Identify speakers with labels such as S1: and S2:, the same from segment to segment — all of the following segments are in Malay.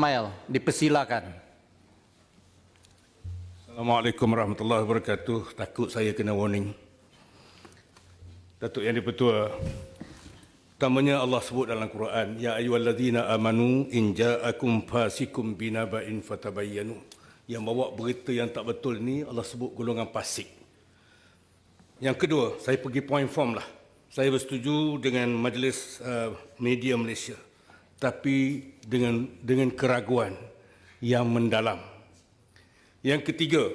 S1: Mail, dipersilakan.
S2: Assalamualaikum warahmatullahi wabarakatuh. Takut saya kena warning. Datuk Yang Dipertua, Pertamanya Allah sebut dalam Quran, Ya ayyuhallazina amanu in ja'akum fasikum binaba'in fatabayyanu. Yang bawa berita yang tak betul ni Allah sebut golongan fasik. Yang kedua, saya pergi point form lah. Saya bersetuju dengan Majlis uh, Media Malaysia. Tapi dengan dengan keraguan yang mendalam. Yang ketiga,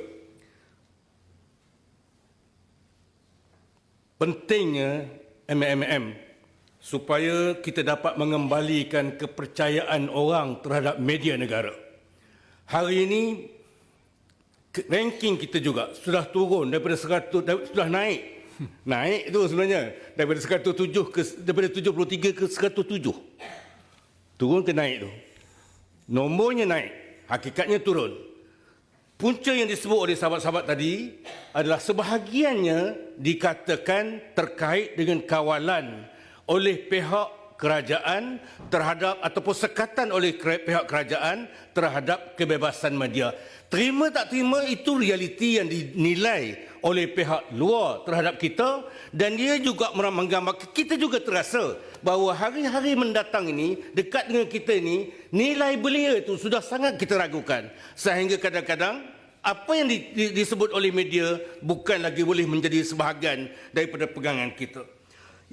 S2: pentingnya MMM supaya kita dapat mengembalikan kepercayaan orang terhadap media negara. Hari ini ranking kita juga sudah turun daripada 100 dah- sudah naik. Naik tu sebenarnya daripada 107 ke daripada 73 ke 107. Turun ke naik tu. Nombornya naik, hakikatnya turun. Punca yang disebut oleh sahabat-sahabat tadi adalah sebahagiannya dikatakan terkait dengan kawalan oleh pihak kerajaan terhadap ataupun sekatan oleh pihak kerajaan terhadap kebebasan media. Terima tak terima itu realiti yang dinilai oleh pihak luar terhadap kita dan dia juga menggambarkan kita juga terasa bahawa hari-hari mendatang ini dekat dengan kita ini nilai belia itu sudah sangat kita ragukan sehingga kadang-kadang apa yang di, di, disebut oleh media bukan lagi boleh menjadi sebahagian daripada pegangan kita.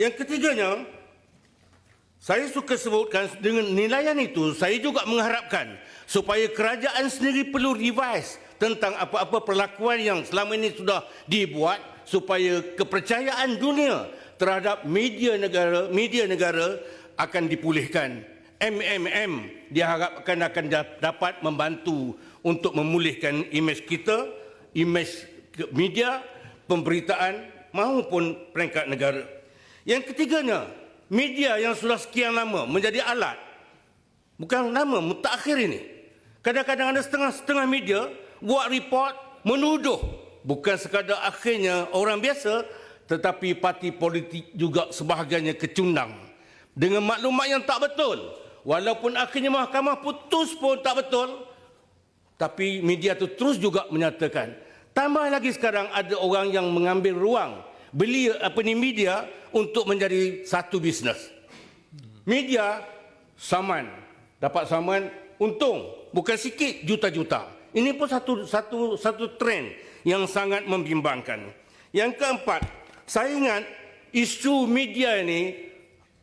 S2: Yang ketiganya, saya suka sebutkan dengan nilaian itu, saya juga mengharapkan supaya kerajaan sendiri perlu revise tentang apa-apa perlakuan yang selama ini sudah dibuat supaya kepercayaan dunia terhadap media negara media negara akan dipulihkan. MMM diharapkan akan da- dapat membantu untuk memulihkan imej kita, imej media, pemberitaan maupun peringkat negara. Yang ketiganya, media yang sudah sekian lama menjadi alat bukan lama mutakhir ini. Kadang-kadang ada setengah-setengah media buat report menuduh bukan sekadar akhirnya orang biasa tetapi parti politik juga sebahagiannya kecundang dengan maklumat yang tak betul. Walaupun akhirnya mahkamah putus pun tak betul tapi media tu terus juga menyatakan. Tambah lagi sekarang ada orang yang mengambil ruang beli apa ni media untuk menjadi satu bisnes. Media saman dapat saman untung bukan sikit juta-juta. Ini pun satu satu satu trend yang sangat membimbangkan. Yang keempat, saya ingat isu media ini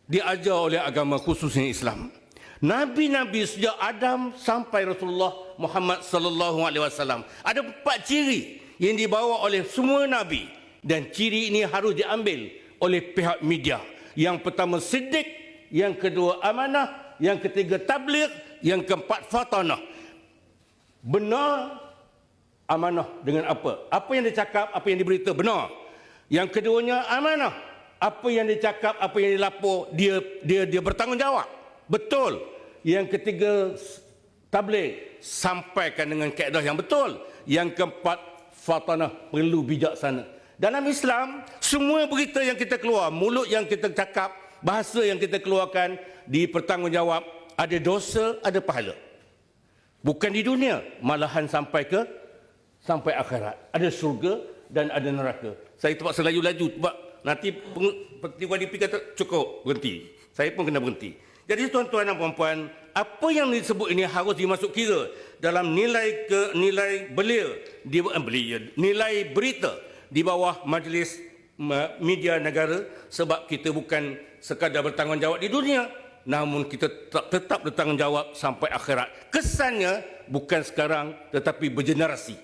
S2: diajar oleh agama khususnya Islam. Nabi-nabi sejak Adam sampai Rasulullah Muhammad sallallahu alaihi wasallam ada empat ciri yang dibawa oleh semua nabi dan ciri ini harus diambil oleh pihak media. Yang pertama siddiq, yang kedua amanah, yang ketiga tabligh, yang keempat fatanah. Benar amanah dengan apa? Apa yang dicakap, apa yang diberita benar. Yang keduanya amanah. Apa yang dicakap, apa yang dilapor, dia dia dia bertanggungjawab. Betul. Yang ketiga tabligh, sampaikan dengan kaedah yang betul. Yang keempat fatanah perlu bijaksana. Dalam Islam, semua berita yang kita keluar, mulut yang kita cakap, bahasa yang kita keluarkan dipertanggungjawab, ada dosa, ada pahala. Bukan di dunia, malahan sampai ke sampai akhirat. Ada surga dan ada neraka. Saya terpaksa laju-laju sebab nanti Peti YDP kata cukup berhenti. Saya pun kena berhenti. Jadi tuan-tuan dan puan-puan, apa yang disebut ini harus dimasuk kira dalam nilai ke nilai belia di belia, nilai berita di bawah majlis ma- media negara sebab kita bukan sekadar bertanggungjawab di dunia namun kita tetap, tetap bertanggungjawab sampai akhirat. Kesannya bukan sekarang tetapi bergenerasi.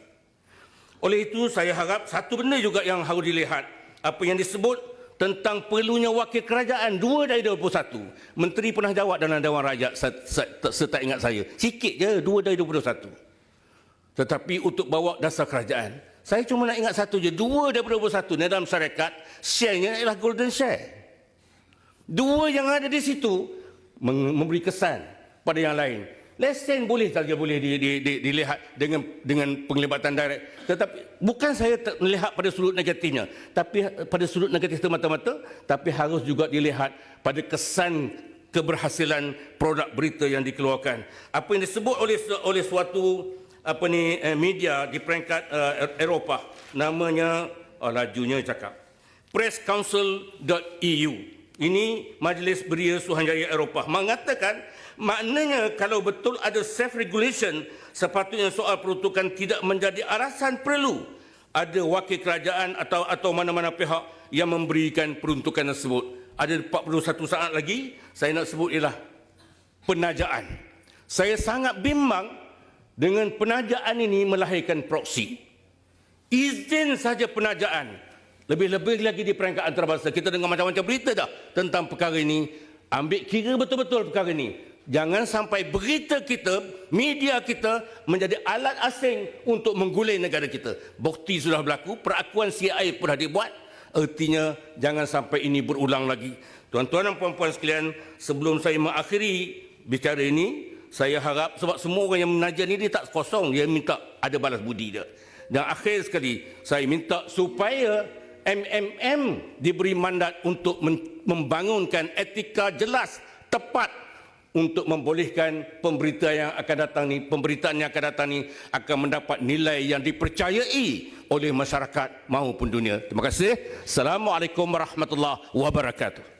S2: Oleh itu saya harap satu benda juga yang harus dilihat apa yang disebut tentang perlunya wakil kerajaan dua dari 21. Menteri pernah jawab dalam Dewan Rakyat set- setak ingat saya. Sikit je dua dari 21. Tetapi untuk bawa dasar kerajaan, saya cuma nak ingat satu je, dua daripada 21 dalam syarikat, share-nya ialah golden share. Dua yang ada di situ memberi kesan pada yang lain. Lesen boleh saja boleh di, di, di, dilihat dengan dengan penglibatan direct. Tetapi bukan saya ter- melihat pada sudut negatifnya, tapi pada sudut negatif semata-mata, tapi harus juga dilihat pada kesan keberhasilan produk berita yang dikeluarkan. Apa yang disebut oleh oleh suatu apa ni eh, media di peringkat uh, Eropah. Namanya oh, lajunya cakap presscouncil.eu ini majlis beria Suruhanjaya Eropah. Mengatakan maknanya kalau betul ada self regulation sepatutnya soal peruntukan tidak menjadi alasan perlu. Ada wakil kerajaan atau atau mana-mana pihak yang memberikan peruntukan tersebut. Ada 41 saat lagi saya nak sebut ialah penajaan. Saya sangat bimbang dengan penajaan ini melahirkan proksi. Izin saja penajaan. Lebih-lebih lagi di peringkat antarabangsa. Kita dengar macam-macam berita dah tentang perkara ini. Ambil kira betul-betul perkara ini. Jangan sampai berita kita, media kita menjadi alat asing untuk menggulai negara kita. Bukti sudah berlaku, perakuan CIA pun dah dibuat. Artinya jangan sampai ini berulang lagi. Tuan-tuan dan puan-puan sekalian, sebelum saya mengakhiri bicara ini, saya harap sebab semua orang yang menajar ni dia tak kosong. Dia minta ada balas budi dia. Dan akhir sekali saya minta supaya MMM diberi mandat untuk membangunkan etika jelas tepat untuk membolehkan pemberita yang akan datang ni pemberitaan yang akan datang ni akan mendapat nilai yang dipercayai oleh masyarakat maupun dunia. Terima kasih. Assalamualaikum warahmatullahi wabarakatuh